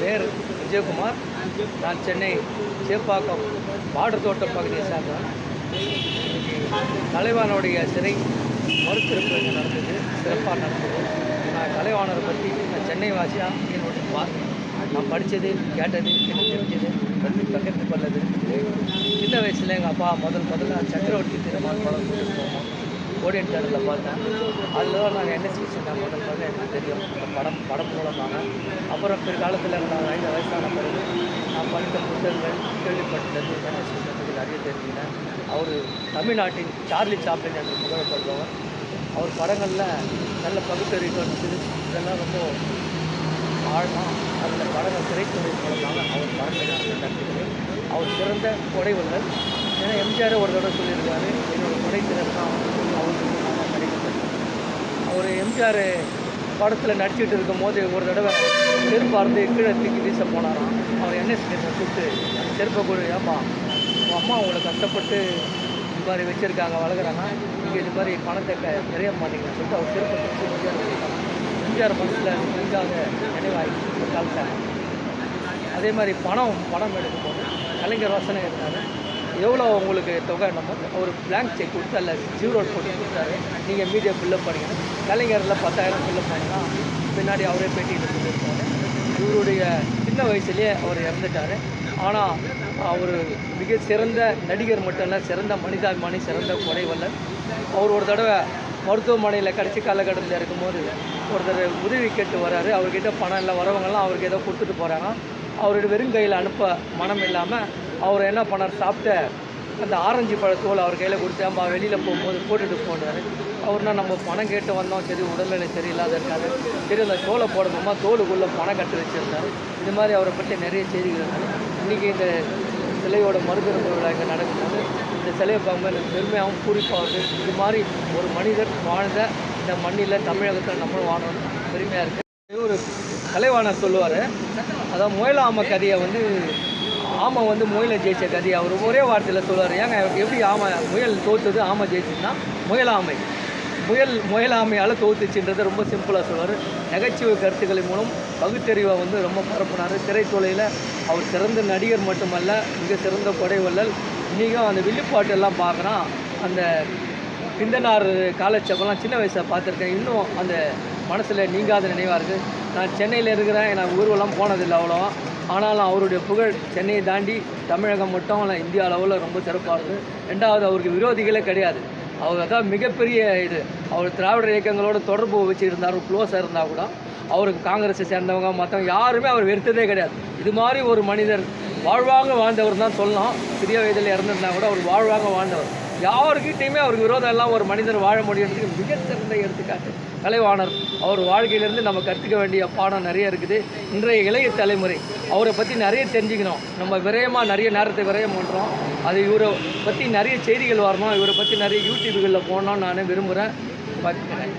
பேர் விஜயகுமார். நான் சென்னை சேப்பாக்கம் பாடர் தோட்டம் பகுதியை சேர்ந்தேன் கலைவானுடைய சிறை மறுத்திருப்பு நடந்தது. சிறப்பாக நடந்தது. நான் கலைவாணரை பற்றி நான் சென்னை வாசியாக என்னுடைய நான் படித்தது கேட்டது எனக்கு தெரிஞ்சது பற்றி பகிர்ந்து கொள்ளது சின்ன வயசில் எங்கள் அப்பா முதல் முதல்ல சக்கரவர்த்தி திருமணம் படம் கூட்டிட்டு போவோம் ஓடியன் தேட்டரில் பார்த்தேன். அதில் தான் நான் என்எஸ்பி சின்ன முதல் முதல்ல எனக்கு தெரியும். அந்த படம் படம் மூலமாக. அப்புறம் பிற்காலத்தில் நான் ஐந்து வயசான பிறகு நான் படித்த புத்தகங்கள் கேள்விப்பட்டது என்எஸ்பி சொன்னது நிறைய தெரிஞ்சுக்கிறேன் அவர் தமிழ்நாட்டின் சார்லி சாப்ளின் என்று புகழப்படுபவர் அவர் படங்களில் நல்ல பகுத்தறிவு வந்து இதெல்லாம் ரொம்ப ஆழமாக அந்த படங்கள் திரைத்துறை மூலமாக அவர் படங்களை நான் கற்றுக்கிறேன் அவர் சிறந்த கொடைவல்லல் ஏன்னா எம்ஜிஆர் ஒரு தடவை சொல்லியிருக்காரு என்னோடய கொடை திறன் தான் நான் ஒரு எம்ஜிஆர் படத்தில் நடிச்சுட்டு இருக்கும் போது ஒரு தடவை செருப்பார்ந்து கீழே தூக்கி வீச போனாராம். அவர் என்ன ஸ்டேஷன் கூப்பிட்டு அந்த செருப்பை கூட. ஏப்பா உங்கள் அம்மா அவங்கள கஷ்டப்பட்டு இது மாதிரி வச்சுருக்காங்க வளர்க்குறாங்க. நீங்கள் இது மாதிரி பணத்தை க நிறைய மாட்டீங்கன்னு சொல்லிட்டு அவர் செருப்பை தூக்கி எம்ஜிஆர் எம்ஜிஆர் மனசில் நெஞ்சாக நினைவாகி ஒரு காலத்தில். அதே மாதிரி பணம் பணம் எடுக்கும்போது கலைஞர் வாசனை இருந்தார் எவ்வளோ உங்களுக்கு தொகை நம்ம ஒரு பிளாங்க் செக் கொடுத்து அதில் ஜீரோ போட்டு கொடுத்தாரு. நீங்கள் மீடியா ஃபில்லப் பண்ணிக்கணும் கலைஞரில் பத்தாயிரம் ஃபில்லப் பண்ணலாம் பின்னாடி அவரே பேட்டியில் சொல்லியிருக்காரு இவருடைய சின்ன வயசுலேயே அவர் இறந்துட்டார். ஆனால் அவர் மிக சிறந்த நடிகர் மட்டும் இல்லை சிறந்த மனிதாபிமானி சிறந்த குறைவல்லர் அவர் ஒரு தடவை மருத்துவமனையில் கடைசி காலகட்டத்தில் இருக்கும்போது ஒருத்தர் உதவி கேட்டு வராரு. அவர்கிட்ட பணம் இல்லை வரவங்கெல்லாம் அவருக்கு ஏதோ கொடுத்துட்டு போகிறாங்க அவருடைய வெறும் கையில் அனுப்ப மனம் இல்லாமல் அவர் என்ன பண்ணார் சாப்பிட்ட அந்த ஆரஞ்சு பழத்தோல் அவர் கையில் கொடுத்தாம்பா வெளியில் போகும்போது போட்டுட்டு போனார். அவர்னா நம்ம பணம் கேட்டு வந்தோம். சரி உடல்நிலை சரியில்லாத இருக்காரு. சரி அந்த தோலை போடணுமா. தோலுக்குள்ளே பணம் கட்டு வச்சுருந்தாரு. இது மாதிரி அவரை பற்றி நிறைய செய்திகள் இருந்தது இன்றைக்கி இந்த சிலையோட மறுதிறப்பு விழா இங்கே நடக்கும்போது இந்த சிலையை பார்க்கும்போது எனக்கு பெருமையாகவும் பூரிப்பாகுது இது மாதிரி ஒரு மனிதர் வாழ்ந்த இந்த மண்ணில் தமிழகத்தில் நம்மளும் வாழணும் பெருமையாக இருக்குது ஒரு கலைவாணர் சொல்லுவார். அதான் முயலாம கதையை வந்து ஆமை வந்து முயலை ஜெயிச்ச கதை. அவர் ஒரே வார்த்தையில் சொல்லுவார் ஏங்க எப்படி ஆமை முயல் தோத்துது ஆமை ஜெயிச்சுன்னா முயலாமை. முயல் முயலாமையால் தோத்துச்சுன்றதை ரொம்ப சிம்பிளாக சொல்லுவார் நகைச்சுவை கருத்துக்களின் மூலம் பகுத்தறிவை வந்து ரொம்ப பரப்புனார். திரைத்துறையில் அவர் சிறந்த நடிகர் மட்டுமல்ல மிக சிறந்த கொடைவல்லல் இன்றைக்கும் அந்த வில்லுப்பாட்டு எல்லாம் பார்க்குறான். அந்த பிந்தனார் காலச்சப்பெல்லாம் சின்ன வயசில் பார்த்துருக்கேன். இன்னும் அந்த மனசில் நீங்காத நினைவாக இருக்குது நான் சென்னையில் இருக்கிறேன். நான் ஊர்வலம் போனதில்லை அவ்வளோவா. ஆனாலும் அவருடைய புகழ் சென்னையை தாண்டி தமிழகம் மட்டும் இல்லை இந்தியா அளவில் ரொம்ப சிறப்பாக இருக்குது ரெண்டாவது அவருக்கு விரோதிகளே கிடையாது. அவர் தான் மிகப்பெரிய இது. அவர் திராவிட இயக்கங்களோட தொடர்பு வச்சுருந்தார் க்ளோஸாக இருந்தால் கூட. அவருக்கு காங்கிரஸை சேர்ந்தவங்க மற்றவங்க யாருமே அவர் வெறுத்ததே கிடையாது. இது மாதிரி ஒரு மனிதர் வாழ்வாங்க வாழ்ந்தவர் தான் சொல்லலாம். சிறிய வயதில் இறந்துருந்தா கூட அவர் வாழ்வாங்க வாழ்ந்தவர். யாருக்கிட்டையுமே அவருக்கு விரோதம் எல்லாம் ஒரு மனிதர் வாழ முடியுன்றதுக்கு மிகச்சிறந்த எடுத்துக்காட்டு. கலைவாணர் அவர் வாழ்க்கையிலேருந்து நம்ம கற்றுக்க வேண்டிய பாடம் நிறைய இருக்குது. இன்றைய இளைய தலைமுறை அவரை பற்றி நிறைய தெரிஞ்சுக்கணும். நம்ம விரயமாக நிறைய நேரத்தை விரயம் பண்ணுறோம் அது இவரை பற்றி நிறைய செய்திகள் வரணும். இவரை பற்றி நிறைய யூடியூப்களில் போகணும்னு நான் விரும்புகிறேன் பார்த்துக்கிறேன்.